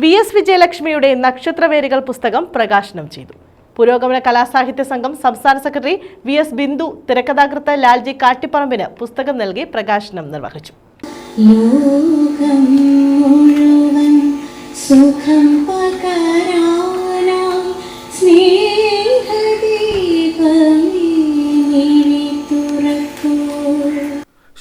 V S വിജയലക്ഷ്മിയുടെ നക്ഷത്രവേരുകൾ പുസ്തകം പ്രകാശനം ചെയ്തു. പുരോഗമന കലാസാഹിത്യ സംഘം സംസ്ഥാന സെക്രട്ടറി വി എസ് ബിന്ദു തിരക്കഥാകൃത്ത് ലാൽജി കാട്ടിപ്പറമ്പിന് പുസ്തകം നൽകി പ്രകാശനം നിർവഹിച്ചു. സുഖം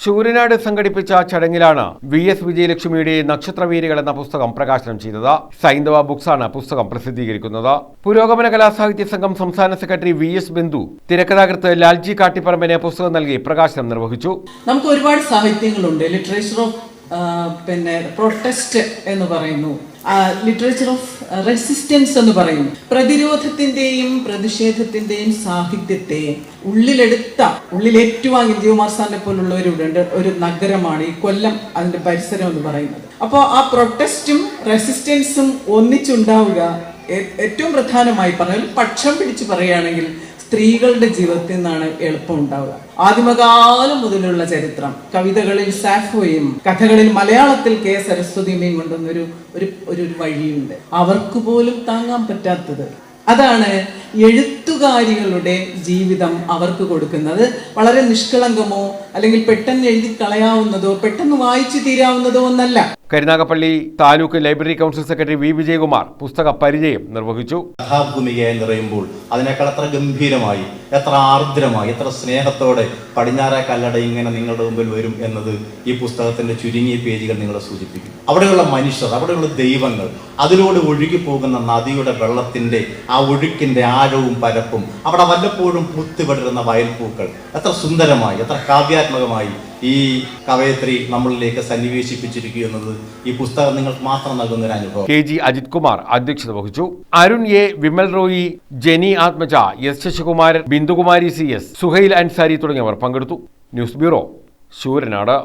ശൂരനാട് സംഘടിപ്പിച്ച ചടങ്ങിലാണ് വി എസ് വിജയലക്ഷ്മിയുടെ നക്ഷത്രവീരികൾ എന്ന പുസ്തകം പ്രകാശനം ചെയ്തത്. സൈന്ധവ ബുക്സാണ് പുസ്തകം പ്രസിദ്ധീകരിക്കുന്നത്. പുരോഗമന കലാസാഹിത്യ സംഘം സംസ്ഥാന സെക്രട്ടറി വി എസ് ബിന്ദു തിരക്കഥാകൃത്ത് ലാൽജി കാട്ടിപ്പറമ്പിന് പുസ്തകം നൽകി പ്രകാശനം നിർവഹിച്ചു. നമുക്ക് ഒരുപാട് സാഹിത്യങ്ങളുണ്ട്. ലിറ്ററേച്ചർ ഓഫ് പിന്നെ പ്രൊട്ടസ്റ്റ് എന്ന് പറയുന്നു. ലിറ്ററേച്ചർ ഓഫ് റെസിസ്റ്റൻസ് എന്ന് പറയും പ്രതിരോധത്തിന്റെയും പ്രതിഷേധത്തിന്റെയും സാഹിത്യത്തെ ഉള്ളിലെടുത്ത ഉള്ളിലേറ്റുവാങ്ങി ജിയോമാർ സാറിനെ പോലുള്ളവരുണ്ട് ഒരു നഗരമാണ് ഈ കൊല്ലം അതിന്റെ പരിസരം എന്ന് പറയുന്നത്. അപ്പോൾ ആ പ്രൊട്ടസ്റ്റും റെസിസ്റ്റൻസും ഒന്നിച്ചുണ്ടാവുക ഏറ്റവും പ്രധാനമായി പറഞ്ഞാൽ പക്ഷം പിടിച്ച് പറയുകയാണെങ്കിൽ സ്ത്രീകളുടെ ജീവിതത്തിൽ നിന്നാണ് എളുപ്പം ഉണ്ടാവുക. ആദിമകാലം മുതലുള്ള ചരിത്രം കവിതകളിൽ സാഫോയും കഥകളിൽ മലയാളത്തിൽ കെ സരസ്വതിയുമേയും കൊണ്ടുവന്നൊരു ഒരു ഒരു ഒരു വഴിയുണ്ട്. അവർക്ക് പോലും താങ്ങാൻ പറ്റാത്തത്. അതാണ് എഴുത്തുകാരികളുടെ ജീവിതം അവർക്ക് കൊടുക്കുന്നത്. വളരെ നിഷ്കളങ്കമോ അല്ലെങ്കിൽ പെട്ടെന്ന് എഴുതി കളയാവുന്നതോ പെട്ടെന്ന് വായിച്ചു തീരാവുന്നതോ ഒന്നല്ല. Karunagappally taluk library council secretary V. Vijayakumar പുസ്തക പരിചയം നിർവഹിച്ചു. മഹാഭൂമിക എന്ന് പറയുമ്പോൾ അതിനേക്കാൾ എത്ര ഗംഭീരമായി എത്ര ആർദ്രമായി എത്ര സ്നേഹത്തോടെ പടിഞ്ഞാറേ കല്ലട ഇങ്ങനെ നിങ്ങളുടെ മുമ്പിൽ വരും എന്നത് ഈ പുസ്തകത്തിന്റെ ചുരുങ്ങിയ പേജുകൾ നിങ്ങളെ സൂചിപ്പിക്കും. അവിടെയുള്ള മനുഷ്യർ അവിടെയുള്ള ദൈവങ്ങൾ അതിലൂടെ ഒഴുകി പോകുന്ന നദിയുടെ വെള്ളത്തിന്റെ ആ ഒഴുക്കിന്റെ ആഴവും പരപ്പും അവിടെ വല്ലപ്പോഴും പൂത്തുപടരുന്ന വയൽപ്പൂക്കൾ എത്ര സുന്ദരമായി എത്ര കാവ്യാത്മകമായി ഈ കവയത്രി നമ്മളിലേക്ക് സന്നിവേശിപ്പിച്ചിരിക്കുക എന്നത് ഈ പുസ്തകം നിങ്ങൾക്ക് മാത്രം നൽകുന്ന ഒരു അനുഭവം. കെ ജി അജിത് കുമാർ അധ്യക്ഷത വഹിച്ചു. Arun A Vimal Roy Jeni Athmaja S Sasikumaran Bindukumari C S Suhail Ansari തുടങ്ങിയവർ പങ്കെടുത്തു. News bureau Sooranad.